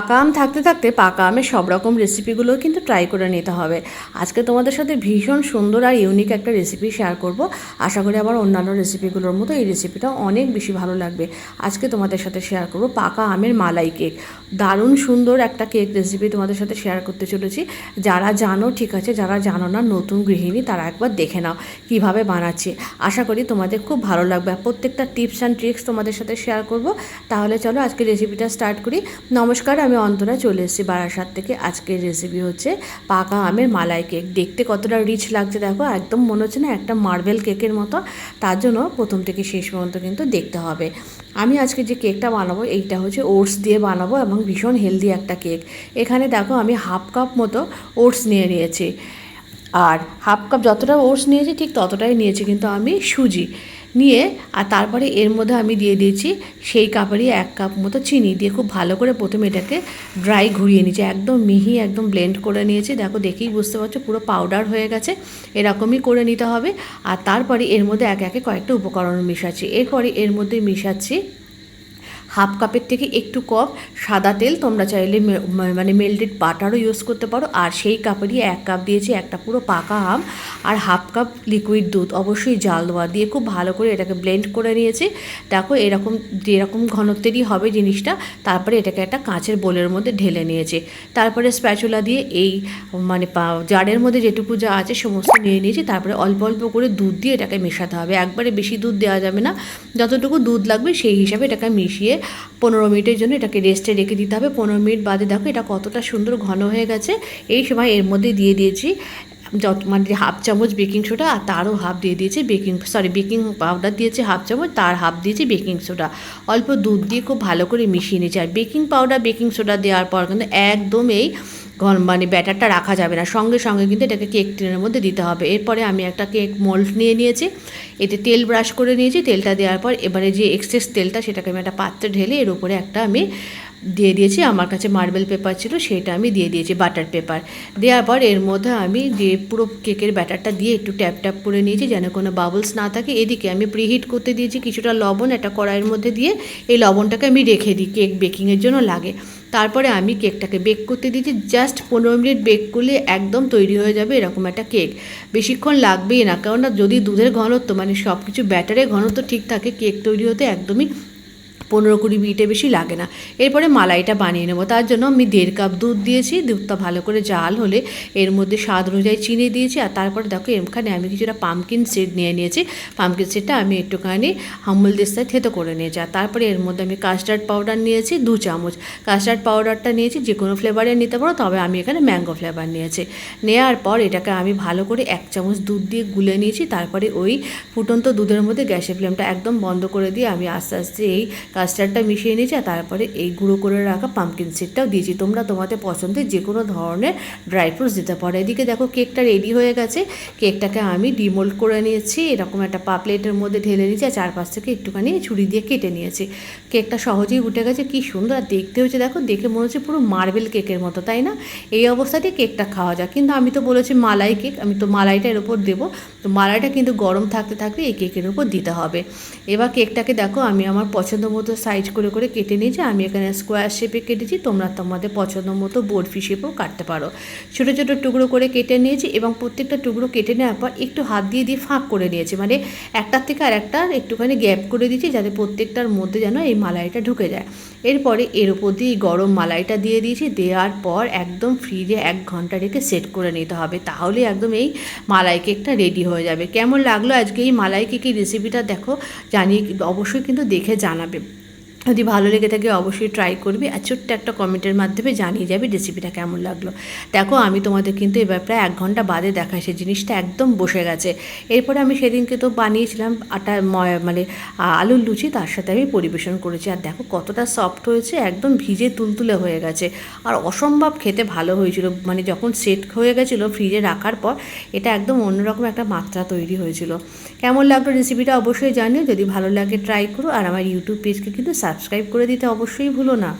পাকা আম থাকতে থাকতে পাকা আমের সব রকম রেসিপিগুলো কিন্তু ট্রাই করে নিতে হবে। আজকে তোমাদের সাথে ভীষণ সুন্দর আর ইউনিক একটা রেসিপি শেয়ার করব। আশা করি আবার অন্যান্য রেসিপিগুলোর মতো এই রেসিপিটা অনেক বেশি ভালো লাগবে। আজকে তোমাদের সাথে শেয়ার করব পাকা আমের মালাই কেক দারুণ সুন্দর একটা কেক রেসিপি তোমাদের সাথে শেয়ার করতে চলেছি। যারা জানো, ঠিক আছে, যারা জানো না, নতুন গৃহিণী, তারা একবার দেখে নাও কীভাবে বানাচ্ছি। আশা করি তোমাদের খুব ভালো লাগবে প্রত্যেকটা টিপস অ্যান্ড ট্রিক্স তোমাদের সাথে শেয়ার করব। তাহলে চলো আজকে রেসিপিটা স্টার্ট করি। নমস্কার আমি অন্তরা চলে এসেছি বারাসাত থেকে। আজকের রেসিপি হচ্ছে পাকা আমের মালাই কেক দেখতে কতটা রিচ লাগছে দেখো, একদম মনে হচ্ছে না একটা মার্বেল কেকের মতো। তার জন্য প্রথম থেকে শেষ পর্যন্ত কিন্তু দেখতে হবে। আমি আজকে যে কেকটা বানাবো, এইটা হচ্ছে ওটস দিয়ে বানাবো এবং ভীষণ হেলদি একটা কেক এখানে দেখো আমি হাফ কাপ মতো ওটস নিয়ে নিয়েছি। আর হাফ কাপ যতটা ওটস নিয়েছি, ঠিক ততটাই নিয়েছি কিন্তু আমি সুজি। নিয়ে আর তারপরে এর মধ্যে আমি দিয়ে দিয়েছি সেই কাপেরই এক কাপ মতো চিনি দিয়ে খুব ভালো করে প্রথমে এটাকে ড্রাই ঘুরিয়ে নিয়েছি। একদম মিহি, একদম ব্লেন্ড করে নিয়েছি। দেখো, দেখেই বুঝতে পারছ, পুরো পাউডার হয়ে গেছে। এরকমই করে নিতে হবে। আর তারপরে এর মধ্যে এক একে কয়েকটা উপকরণ মিশাচ্ছি। এরপরে এর মধ্যে মিশাচ্ছি হাফ কাপের থেকে একটু কম। সাদা তেল তোমরা চাইলে মানে মেল্টেড বাটারও ইউজ করতে পারো। আর সেই কাপেরই এক কাপ দিয়েছি একটা পুরো পাকা আম। আর হাফ কাপ লিকুইড দুধ। অবশ্যই জাল দেওয়া দিয়ে খুব ভালো করে এটাকে ব্লেন্ড করে নিয়েছি। দেখো এরকম, যেরকম ঘনত্বেরই হবে জিনিসটা, তারপরে এটাকে একটা কাঁচের বোলের মধ্যে ঢেলে নিয়েছি। তারপরে স্প্যাচুলা দিয়ে এই মানে জারের মধ্যে যেটুকু যা আছে সমস্ত নিয়ে নিয়েছি। তারপরে অল্প অল্প করে দুধ দিয়ে এটাকে মেশাতে হবে। একবারে বেশি দুধ দেওয়া যাবে না। যতটুকু দুধ লাগবে সেই হিসাবে এটাকে মিশিয়ে পনেরো মিনিটের জন্য এটাকে রেস্টে রেখে দিতে হবে। পনেরো মিনিট বাদে দেখো এটা কতটা সুন্দর ঘন হয়ে গেছে। এই সময় এর মধ্যে দিয়ে দিয়েছি যত মানে হাফ চামচ বেকিং সোডা আর তারও হাফ দিয়ে দিয়েছি বেকিং, সরি বেকিং পাউডার দিয়েছি হাফ চামচ, তার হাফ দিয়েছি বেকিং সোডা। অল্প দুধ দিয়ে খুব ভালো করে মিশিয়ে নিয়েছি। আর বেকিং পাউডার, বেকিং সোডা দেওয়ার পর কিন্তু একদম এই ঘন মানে ব্যাটারটা রাখা যাবে না। সঙ্গে সঙ্গে কিন্তু এটাকে কেক টিনের মধ্যে দিতে হবে। এরপরে আমি একটা কেক মোল্ড নিয়ে নিয়েছি। এতে তেল ব্রাশ করে নিয়েছি। তেলটা দেওয়ার পর এবারে যে এক্সেস তেলটা সেটাকে আমি একটা পাত্রে ঢেলে এর উপরে একটা আমি দিয়ে দিয়েছি। আমার কাছে মার্বেল পেপার ছিল, সেটা আমি দিয়ে দিয়েছি বাটার পেপার। দেওয়ার পর এর মধ্যে আমি যে পুরো কেকের ব্যাটারটা দিয়ে একটু ট্যাপ ট্যাপ করে নিয়েছি যেন কোনো বাবলস না থাকে। এদিকে আমি প্রিহিট করতে দিয়েছি কিছুটা লবণ একটা কড়াইয়ের মধ্যে দিয়ে। এই লবণটাকে আমি রেখে দিই, কেক বেকিংয়ের জন্য লাগে। তারপরে আমি কেকটাকে বেক করতে দিয়েছি। জাস্ট পনেরো মিনিট বেক করলে একদম তৈরি হয়ে যাবে এরকম একটা কেক বেশিক্ষণ লাগবেই না, কেননা যদি দুধের ঘনত্ব মানে সব কিছু ব্যাটারের ঘনত্ব ঠিক থাকে কেক তৈরি হতে একদমই পনেরো কুড়ি মিনিটে বেশি লাগে না। এরপরে মালাইটা বানিয়ে নেব। তার জন্য আমি দেড় কাপ দুধ দিয়েছি। দুধটা ভালো করে জাল হলে এর মধ্যে স্বাদ অনুযায়ী চিনি দিয়েছি। আর তারপরে দেখো, এখানে আমি কিছুটা পামকিন সিড নিয়ে নিয়েছি। পামকিন সিডটা আমি একটুখানি হামুল দিস্তায় থেতো করে নিয়েছি। আর তারপরে এর মধ্যে আমি কাস্টার্ড পাউডার নিয়েছি, দু চামচ। কাস্টার্ড পাউডারটা নিয়েছি, যে কোনো ফ্লেভারের নিতে পারো, তবে আমি এখানে ম্যাঙ্গো ফ্লেভার নিয়েছি। নেওয়ার পর এটাকে আমি ভালো করে এক চামচ দুধ দিয়ে গুলে নিয়েছি। তারপরে ওই ফুটন্ত দুধের মধ্যে গ্যাসের ফ্লেমটা একদম বন্ধ করে দিয়ে আমি আস্তে আস্তে এই কাস্টার্ডটা মিশিয়ে নিয়েছি আর তারপরে এই গুঁড়ো করে রাখা পাম্পকিন সিডটাও দিয়েছি। তোমরা তোমাদের পছন্দের যে কোনো ধরনের ড্রাই ফ্রুটস দিতে পারো। এদিকে দেখো কেকটা রেডি হয়ে গেছে। কেকটাকে আমি ডিমোল্ড করে নিয়েছি। এরকম একটা পা প্লেটের মধ্যে ঢেলে নিয়েছি আর চারপাশ থেকে একটুখানি ছুরি দিয়ে কেটে নিয়েছি। কেকটা সহজেই উঠে গেছে, কি সুন্দর। আর দেখতে হচ্ছে, দেখো, দেখে মনে হচ্ছে পুরো মার্বেল কেকের মতো, তাই না? এই অবস্থাতেই কেকটা খাওয়া যায় কিন্তু আমি তো বলেছি মালাই কেক আমি তো মালাইটা এর উপর দেবো। তো মালাইটা কিন্তু গরম থাকতে থাকতে এই কেকের উপর দিতে হবে। এবার কেকটাকে দেখো, আমি আমার পছন্দ মতো সাইজ করে করে কেটে নিয়েছি। আমি এখানে স্কোয়ার শেপে কেটেছি। তোমরা তোমাদের পছন্দ মতো বরফি শেপেও কাটতে পারো। ছোটো ছোটো টুকরো করে কেটে নিয়েছি এবং প্রত্যেকটা টুকরো কেটে নেওয়ার পর একটু হাত দিয়ে দিয়ে ফাঁক করে নিয়েছি। মানে একটার থেকে আর একটা একটুখানি গ্যাপ করে দিয়েছি যাতে প্রত্যেকটার মধ্যে যেন এই মালাইটা ঢুকে যায়। এরপরে এর উপর দিয়ে গরম মালাইটা দিয়ে দিয়েছি। দেওয়ার পর একদম ফ্রিজে এক ঘণ্টা রেখে সেট করে নিতে হবে। তাহলে একদম এই মালাই কেকটা রেডি হয়ে যাবে। কেমন লাগল আজকে এই মালাই কেকের রেসিপিটা দেখো। জানিয়ে অবশ্যই কিন্তু দেখে জানাবে। যদি ভালো লেগে থাকে অবশ্যই ট্রাই করবি আর ছোট্ট একটা কমেন্টের মাধ্যমে জানিয়ে যাবে রেসিপিটা কেমন লাগল। দেখো, আমি তোমাদের কিন্তু এবার প্রায় এক ঘণ্টা বাদে দেখাই, সেই জিনিসটা একদম বসে গেছে। এরপরে আমি সেদিনকে তো বানিয়েছিলাম আটা মানে আলুর লুচি, তার সাথে আমি পরিবেশন করেছি। আর দেখো, কতটা সফট হয়েছে, একদম ভিজে তুলতুলে হয়ে গেছে। আর অসম্ভব খেতে ভালো হয়েছিল। মানে যখন সেট হয়ে গেছিল ফ্রিজে রাখার পর, এটা একদম অন্যরকম একটা মাত্রা তৈরি হয়েছিল। কেমন লাগল রেসিপিটা অবশ্যই জানিও। যদি ভালো লাগে ট্রাই করো। আর আমার ইউটিউব পেজকে কিন্তু সাবস্ক্রাইব করে দিতে অবশ্যই ভুলো না।